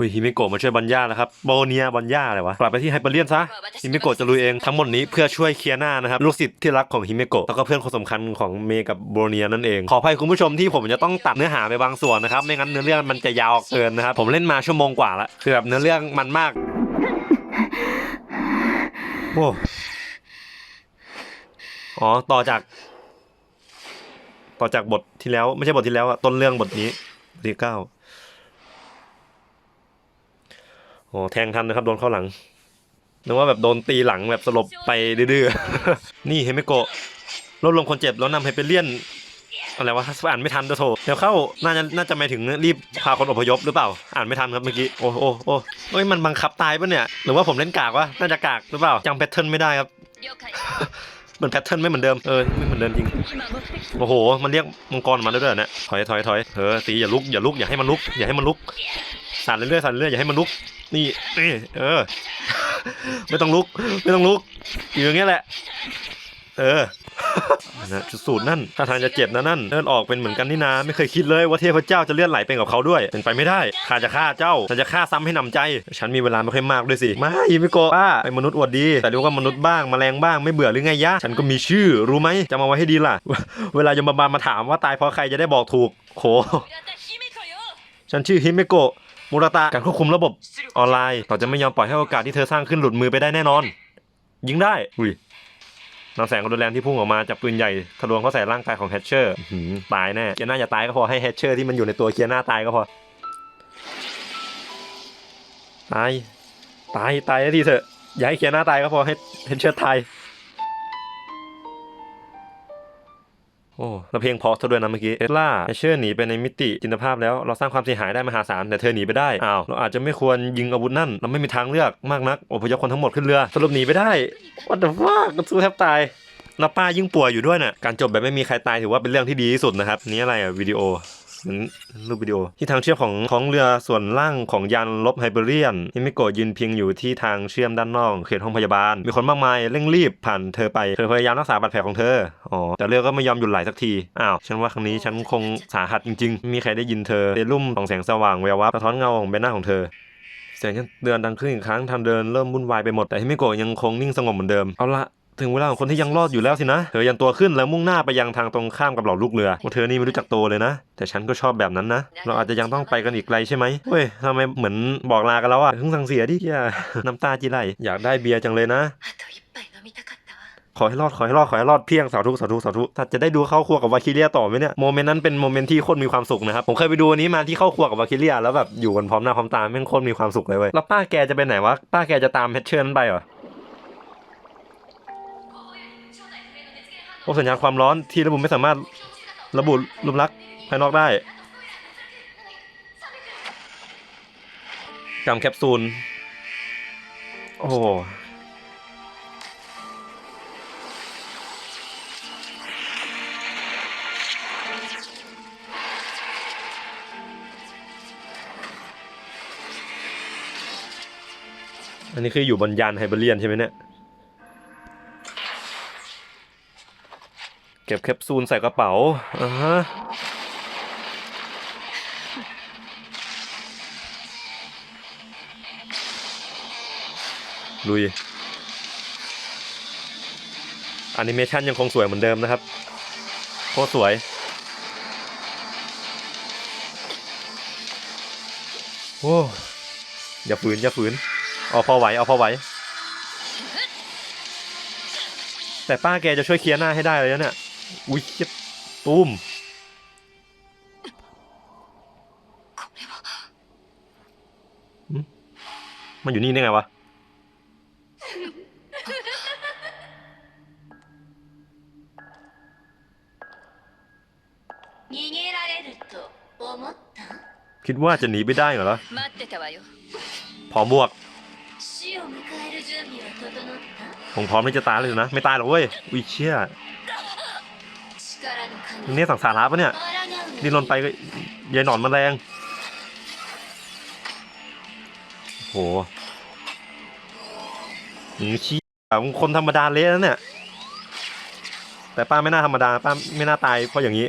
หุยฮิมิโกะมาช่วยบัญญาแล้วครับโบเนียบัญญาอะไรวะกลับไปที่ไฮเปอร์เลียนซะฮิมิโกะจะลุยเองทั้งหมดนี้เพื่อช่วยเคลียร์หน้านะครับลูกศิษย์ที่รักของฮิมิโกะแล้วก็เพื่อนคนสำคัญของเมย์กับโบเนียนั่นเองขออภัยคุณผู้ชมที่ผมจะต้องตัดเนื้อหาไปบางส่วนนะครับไม่งั้นเนื้อเรื่องมันจะยาวเกินนะครับผมเล่นมาชั่วโมงกว่าละคือแบบเนื้อเรื่องมันมากโอ้อ๋อต่อจาก ต่อจากบทที่แล้ว ไม่ใช่บทที่แล้วอะต้นเรื่องบทนี้บทที่เก้า โอ้แทงทันนะครับโดนเข้าหลังนึกว่าแบบโดนตีหลังแบบสลบไปดื้อๆ นี่เฮมิโกะรวบรวมคนเจ็บแล้วนำไฮเปเลียนอะไรวะอ่านไม่ทันตัวโถเดี๋ยวเข้าน่าจะน่าจะหมายถึงรีบพาคนอพยพหรือเปล่า อ่านไม่ทันครับเมื่อกี้โอ้โอ้โอ้เฮ้ยมันบังคับตายปะเนี่ยหรือว่าผมเล่นกากวะน่าจะกากหรือเปล่าจำแพทเทิร์นไม่ได้ครับ了解 มันแพทเทิร์นไม่เหมือนเดิมเออไม่เหมือนเดิมจริงโอ้โห มันเรียกมังกรมาด้วยเนะถอยถอยถอยเออตีอย่าลุกอย่าลุกอย่าให้มันลุกอย่าให้มันลุกสั่นเรื่อยๆสั่นเรื่อยอย่าให้มันลุกนี่นี่เออ ไม่ต้องลุก ไม่ต้องลุกอยู่อย่างเงี้ยแหละ เธอนะชุดสูตรนั่นถ้าทางจะเจ็บนะนั่นเลือดออกเป็นเหมือนกันนี่นาไม่เคยคิดเลยว่าเทพเจ้าจะเลือดไหลเป็นกับเขาด้วย เป็นไปไม่ได้ข้าจะฆ่าเจ้าฉันจะฆ่าซ้ำให้นำใจ ฉันมีเวลาไม่ค่อยมากด้วยสิไม่ไม่โกป้าเป็นมนุษย์อวดดี แต่รู้ว่ามนุษย์บ้างแมลงบ้างไม่เบื่อหรือไงยะฉันก็มีชื่อรู้ไหมจะมาไว้ให้ดีล่ะ เวลายมบาลมาถามว่าตายเพราะใครจะได้บอกถูกโขฉันชื่อฮิมิโกะมูราตะการควบคุมระบบออนไลน์ต่อจะไม่ยอมปล่อยให้โอกาสที่เธอสร้างขึ้นหลุดมือไปได้แน่นอน ยิงได้อุ้ย นำแสงของโดแรงที่พุ่งออกมาจากปืนใหญ่ทะลวงเข้าใส่ร่างกายของแฮชเชอร์ตายแน่เคียน่าจะตายก็พอให้แฮชเชอร์ที่มันอยู่ในตัวเคียน่าตายก็พอตายตายตายได้ทีเถอะอย่าให้เคียน่าตายก็พอให้แฮชเชอร์ตาย อ้แล้วเพลงพอซะด้วยนะเมื่อกี้เอสล่าเชเชอหนีไปในมิติจินตภาพแล้วเราสร้างความเสียหายได้มหาศาลแต่เธอหนีไปได้อ้าวเราอาจจะไม่ควรยิงอาวุธนั่นเราไม่มีทางเลือกมากนักอพยพคนทั้งหมดขึ้นเรือสรุปหนีไปได้ what the fuck กันสู้แทบตายแล้วป้ายิ่งป่วยอยู่ด้วยน่ะการจบแบบไม่มีใครตายถือว่าเป็นเรื่องที่ดีที่สุดนะครับนี่อะไรอะวิดีโอ เหมือนรูปวิดีโอ ที่ทางเชื่อมของของเรือส่วนล่างของยานลบไฮเบอรียนฮิมิโกะยืนพิงอยู่ที่ทางเชื่อมด้านนอกเขตห้องพยาบาล มีคนมากมายเร่งรีบผ่านเธอไปเธอพยายามรักษาบาดแผลของเธออ๋อแต่เรือก็ไม่ยอมหยุดไหลสักทีอ้าวฉันว่าครั้งนี้ฉันคงสาหัสจริง ๆ มีใครได้ยินเธอเซรุ่มของแสงสว่างแวววับสะท้อนเงาของใบหน้าของเธอเสียงเตือนดังขึ้นอีกครั้งทางเดินเริ่มวุ่นวายไปหมดแต่ฮิมิโกะยังคงนิ่งสงบเหมือนเดิมเอาละ ถึงเวลาของคนที่ยังรอดอยู่แล้วสินะ เธอยังตัวขึ้นแล้วมุ่งหน้าไปยังทางตรงข้ามกับเหล่าลูกเรือว่าเธอนี่ไม่รู้จักโตเลยนะ แต่ฉันก็ชอบแบบนั้นนะ เราอาจจะยังต้องไปกันอีกไกลใช่ไหมเฮ้ยทำไมเหมือนบอกลากันแล้วอะเพิ่งสั่งเสียดิอย่าน้ำตาจีไหลอยากได้เบียร์จังเลยนะขอให้รอดขอให้รอดขอให้รอดเพียงสาวทุกสาวทุกสาวทุถ้าจะได้ดูเข้าครัวกับวาคิเลียต่อไหมเนี่ยโมเมนต์นั้นเป็นโมเมนต์ที่โคตรมีความสุขนะครับผมเคยไปดูอันนี้มาที่เข้าครัวกับวาคิเลียแล้วแบบอยู่กันพร้อมหน้าพร้อมตาแม่งคตมีความสุขเลยเว้ยแล้วป้าแกจะไปไหนวะป้าแกจะตามเพชเชอร์นั้นไปเหรอ วกสัญญาณความร้อนที่ระบุไม่สามารถระบุรูปลักภายนอกได้กำแคปซูล โอ้โหอันนี้คืออยู่บนยานไฮเบอรียนใช่ไหมเนี่ย ก็บแคปซูลใส่กระเป๋าอ่าฮะลุยแอนิเมชันยังคงสวยเหมือนเดิมนะครับโคตรสวย โอ้อย่าฝืน อย่าฝืนเอาพอไหวเอาพอไหว แต่ป้าแกจะช่วยเคลียร์หน้าให้ได้เลยนะเนี่ย อุ้ยเจ็บตูมมันอยู่นี่ได้ไงวะ คิดว่าจะหนีไปได้เหรอพร้อมบวก ผมพร้อมที่จะตายเลยนะ ไม่ตายหรอกเว้ยอุ้ยเชี่ย นี่สังสาระปะเนี่ยดินรนไปก็ยายหนอนมันแรงโหหืมชี้คนธรรมดาเละนะเนี่ย แต่ป้าไม่น่าธรรมดา ป้าไม่น่าตายเพราะอย่างนี้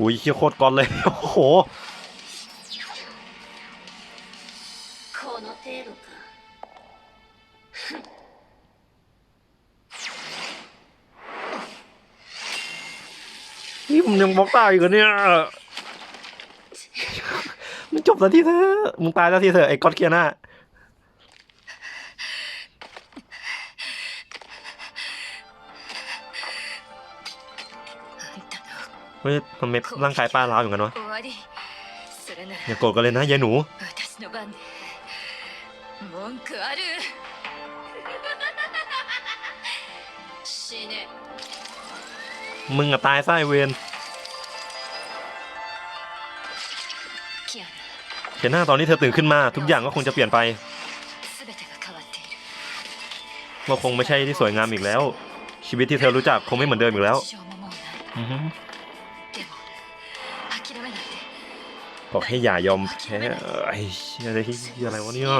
อุ้ยเคี้ยโคตรก้อนเลย โอ้โห ยังบอกตายอีกเหรอเนี่ยมันจบแล้วที่เธอมึงตายแล้วที่เธอไอ้ก๊อตเคียน่าเฮ้ยทำไมร่างกายป้าร้าวอยู่กันวะอย่าโกรธกันเลยนะยายหนูมึงอะตายไส้เวร นหน้าตอนนี้เธอตื่นขึ้นมา ทุกอย่างก็คงจะเปลี่ยนไปเราคงไม่ใช่ที่สวยงามอีกแล้ว ชีวิตที่เธอรู้จักคงไม่เหมือนเดิมอีกแล้วบอกให้อย่ายอมแพ้ไอ้อะไรอะไรวะเนี่ย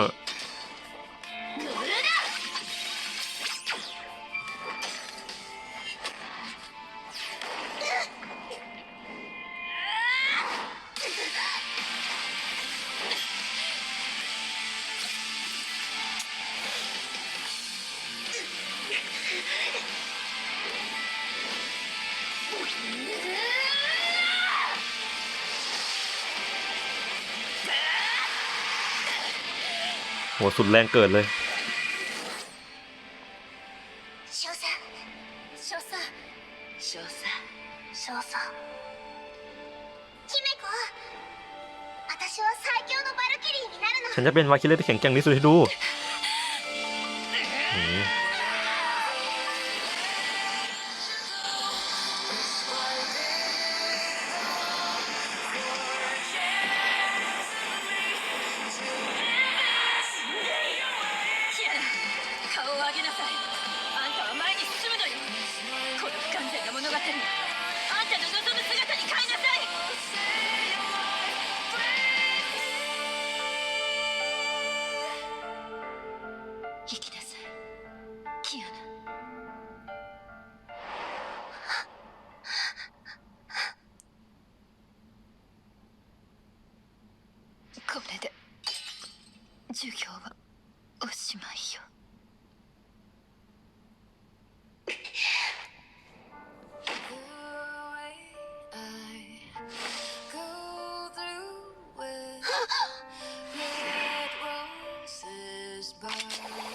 โหสุดแรงเกิดเลยฉันจะเป็นวาคิเลที่แข็งแกร่งที่สุดให้ดู 行きなさい。キアナ。これで授業はおしまいよ。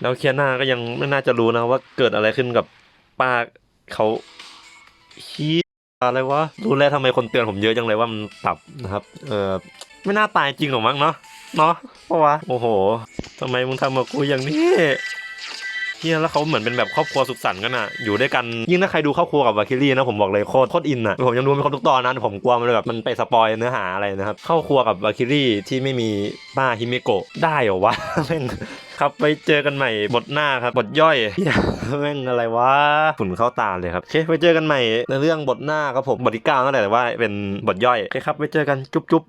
แล้วเคียน่าก็ยังไม่น่าจะรู้นะว่าเกิดอะไรขึ้นกับป้าเขาชี้อะไรวะรู้แล้วทำไมคนเตือนผมเยอะจังเลยว่ามันตับนะครับ เออไม่น่าตายจริงหรอมั้งเนาะเนาะเพราะวะโอ้โหทำไมมึงทำกับกูอย่างนี้ เฮียแล้วเขาเหมือนเป็นแบบครอบครัวสุขสันต์กันอะอยู่ด้วยกันยิ่งถ้าใครดูครอบครัวกับวาคิลี่นะผมบอกเลยโคตรโคตรอินอะผมยังดูไม่ครบทุกตอนนะผมกลัวมันแบบมันไปสปอยเนื้อหาอะไรนะครับเข้าครัวกับวาคิลี่ที่ไม่มีป้าฮิเมโกะได้เหรอวะแม่งครับไปเจอกันใหม่บทหน้าครับบทย่อยเี่ยแม่งอะไรวะฝุ่นเข้าตาเลยครับโอเคไปเจอกันใหม่ในเรื่องบทหน้าครับผมบทที่เก้านั่นแหละแต่ว่าเป็นบทย่อยโอเคครับไปเจอกันจุ๊บจุ๊บ